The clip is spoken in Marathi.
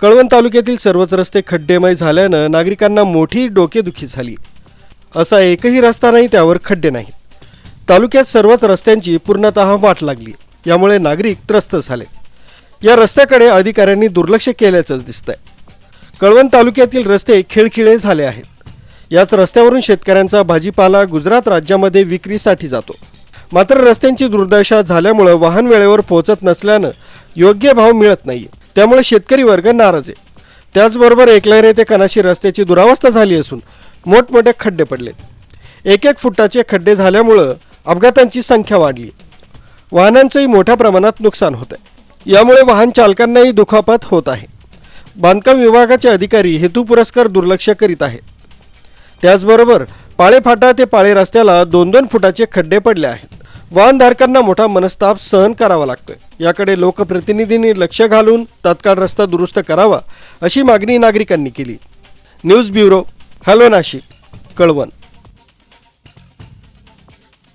कळवण तालुक्यातील सर्वच रस्ते खड्डेमय झाल्यानं नागरिकांना मोठी डोकेदुखी झाली. असा एकही रस्ता नाही त्यावर खड्डे नाहीत. तालुक्यात सर्वच रस्त्यांची पूर्णतः वाट लागली. यामुळे नागरिक त्रस्त झाले. या रस्त्याकडे अधिकाऱ्यांनी दुर्लक्ष केल्याचंच दिसतंय. कळवण तालुक्यातील रस्ते खिळखिळे झाले आहेत. याच रस्त्यावरून शेतकऱ्यांचा भाजीपाला गुजरात राज्यामध्ये विक्रीसाठी जातो. मात्र रस्त्यांची दुर्दशा झाल्यामुळं वाहन वेळेवर पोहोचत नसल्यानं योग्य भाव मिळत नाही त्यामुळे शेतकरी वर्ग नाराज आहे. त्याचबरोबर एकलहरे ते कनाशी रस्त्याची दुरावस्था झाली असून मोठमोठे खड्डे पडले एक एक फुटाचे खड्डे झाल्यामुळं अपघातांची संख्या वाढली. वाहनांचंही मोठ्या प्रमाणात नुकसान होत आहे यामुळे वाहन चालकांनाही दुखापत होत आहे. बांधकाम विभागाचे अधिकारी हेतू पुरस्कार दुर्लक्ष करीत आहेत. त्याचबरोबर पाळेफाटा ते पाळे रस्त्याला दोन दोन फुटाचे खड्डे पडले आहेत. वाहनधारकांना मोठा मनस्ताप सहन करावा लागतोय. याकडे लोकप्रतिनिधींनी लक्ष घालून तात्काळ रस्ता दुरुस्त करावा अशी मागणी नागरिकांनी केली. News bureau hello Nashik Kalwan.